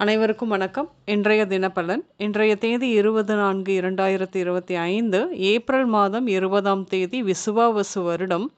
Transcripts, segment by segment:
அனைவருக்கும் வணக்கம். இன்றைய தினப்பலன் இன்றைய தேதி இருபது நான்கு இரண்டாயிரத்தி இருபத்தி ஐந்து ஏப்ரல் மாதம் இருபதாம் தேதி விசுவாவசு வருடம்.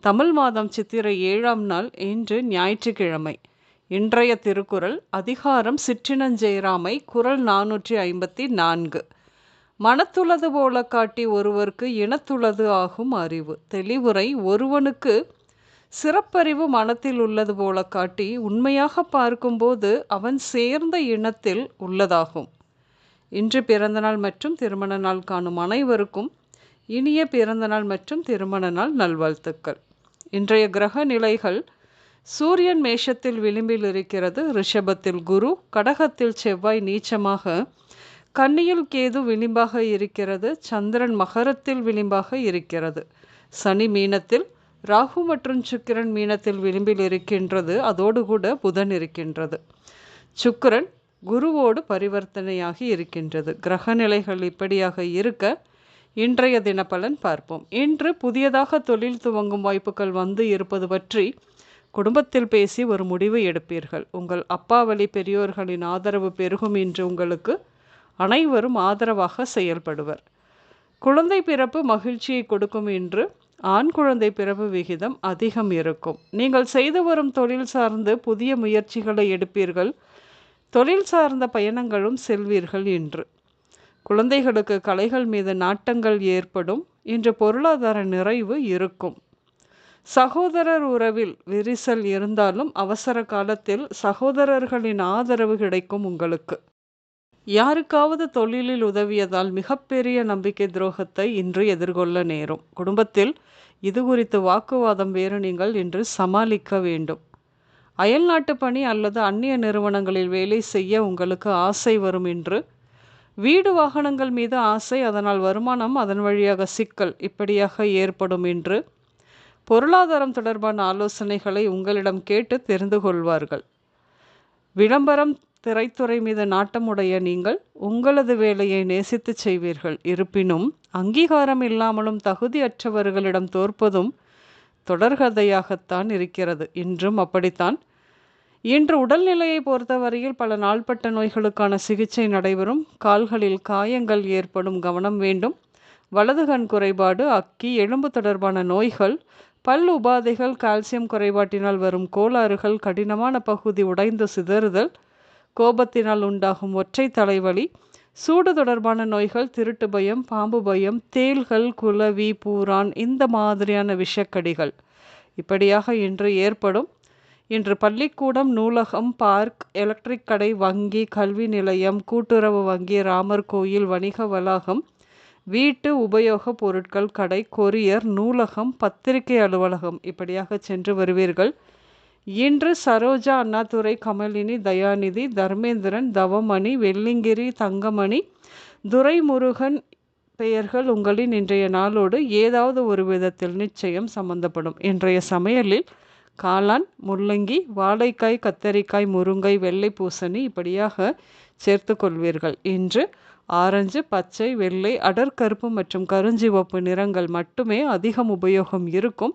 தமிழ் மாதம் சித்திரை ஏழாம் நாள் இன்று ஞாயிற்றுக்கிழமை. இன்றைய திருக்குறள் அதிகாரம் சிற்றினஞ்செயராமை குரல் நானூற்றி ஐம்பத்தி நான்கு. மனத்துளது போல காட்டி ஒருவருக்கு இனத்துளது ஆகும் அறிவு. தெளிவுரை ஒருவனுக்கு சிறப்பறிவு மனத்தில் உள்ளது போல காட்டி உண்மையாக பார்க்கும்போது அவன் சேர்ந்த இனத்தில் உள்ளதாகும். இன்று பிறந்தநாள் மற்றும் திருமண நாள் காணும் அனைவருக்கும் இனிய பிறந்தநாள் மற்றும் திருமண நாள் நல்வாழ்த்துக்கள். இன்றைய கிரக நிலைகள் சூரியன் மேஷத்தில் விளிம்பில் இருக்கிறது ரிஷபத்தில் குரு கடகத்தில் செவ்வாய் நீச்சமாக கன்னியில் கேது விளிம்பாக இருக்கிறது சந்திரன் மகரத்தில் விளிம்பாக இருக்கிறது. சனி மீனத்தில் ராகு மற்றும் சுக்கிரன் மீனத்தில் விளிம்பில் இருக்கின்றது. அதோடு கூட புதன் இருக்கின்றது. சுக்கிரன் குருவோடு பரிவர்த்தனையாகி இருக்கின்றது. கிரக நிலைகள் இப்படியாக இருக்க இன்றைய தினப்பலன் பார்ப்போம். இன்று புதியதாக தொழில் துவங்கும் வாய்ப்புகள் வந்து இருப்பது பற்றி குடும்பத்தில் பேசி ஒரு முடிவு எடுப்பீர்கள். உங்கள் அப்பா வழி பெரியோர்களின் ஆதரவு பெருகும் என்று உங்களுக்கு அனைவரும் ஆதரவாக செயல்படுவர். குழந்தை பிறப்பு மகிழ்ச்சியை கொடுக்கும் என்று ஆண் குழந்தை பிறப்பு விகிதம் அதிகம் இருக்கும். நீங்கள் செய்து வரும் தொழில் சார்ந்து புதிய முயற்சிகளை எடுப்பீர்கள். தொழில் சார்ந்த பயணங்களும் செல்வீர்கள் இன்று. குழந்தைகளுக்கு கலைகள் மீது நாட்டங்கள் ஏற்படும். இன்று பொருளாதார நிறைவு இருக்கும். சகோதரர் உறவில் விரிசல் இருந்தாலும் அவசர காலத்தில் சகோதரர்களின் ஆதரவு கிடைக்கும் உங்களுக்கு. யாருக்காவது தொழிலில் உதவியதால் மிகப்பெரிய நம்பிக்கை துரோகத்தை இன்று எதிர்கொள்ள நேரும். குடும்பத்தில் இது குறித்து வாக்குவாதம் வேறு நீங்கள் இன்று சமாளிக்க வேண்டும். அயல்நாட்டு பணி அல்லது அந்நிய நிறுவனங்களில் வேலை செய்ய உங்களுக்கு ஆசை வரும் என்று வீடு வாகனங்கள் மீது ஆசை அதனால் வருமானம் அதன் வழியாக சிக்கல் இப்படியாக ஏற்படும் என்று பொருளாதாரம் தொடர்பான ஆலோசனைகளை உங்களிடம் கேட்டு தெரிந்து கொள்வார்கள். விளம்பரம் திரைத்துறை மீது நாட்டமுடைய நீங்கள் உங்களது வேலையை நேசித்து செய்வீர்கள். இருப்பினும் அங்கீகாரம் இல்லாமலும் தகுதியற்றவர்களிடம் தோற்பதும் தொடர்கதையாகத்தான் இருக்கிறது. இன்றும் அப்படித்தான். இன்று உடல்நிலையை பொறுத்தவரையில் பல நாள்பட்ட நோய்களுக்கான சிகிச்சை நடைபெறும். கால்களில் காயங்கள் ஏற்படும் கவனம் வேண்டும். வலது கண் குறைபாடு அக்கி எலும்பு தொடர்பான நோய்கள் பல் உபாதைகள் கால்சியம் குறைபாட்டினால் வரும் கோளாறுகள் கடினமான பகுதி உடைந்து சிதறுதல் கோபத்தினால் உண்டாகும் ஒற்றை தலைவலி சூடு தொடர்பான நோய்கள் திருட்டு பயம் பாம்பு பயம் தேள்கள் குலவி பூரான் இந்த மாதிரியான விஷக்கடிகள். இப்படியாக இன்று ஏற்படும். இன்று பள்ளிக்கூடம் நூலகம் பார்க் எலக்ட்ரிக் கடை வங்கி கல்வி நிலையம் கூட்டுறவு வங்கி ராமர் கோயில் வணிக வளாகம் வீட்டு உபயோக பொருட்கள் கடை கொரியர் நூலகம் பத்திரிகை அலுவலகம் இப்படியாக சென்று வருவீர்கள். இன்று சரோஜா அண்ணாதுரை கமலினி தயாநிதி தர்மேந்திரன் தவமணி வெள்ளிங்கிரி தங்கமணி துரைமுருகன் பெயர்கள் உங்களின் இன்றைய நாளோடு ஏதாவது ஒரு விதத்தில் நிச்சயம் சம்பந்தப்படும். இன்றைய சமையலில் காளான் முள்ளங்கி வாழைக்காய் கத்தரிக்காய் முருங்கை வெள்ளை பூசணி இப்படியாக சேர்த்து கொள்வீர்கள். இன்று ஆரஞ்சு பச்சை வெள்ளை அடர்கருப்பு மற்றும் கருஞ்சிவப்பு நிறங்கள் மட்டுமே அதிகம் உபயோகம் இருக்கும்.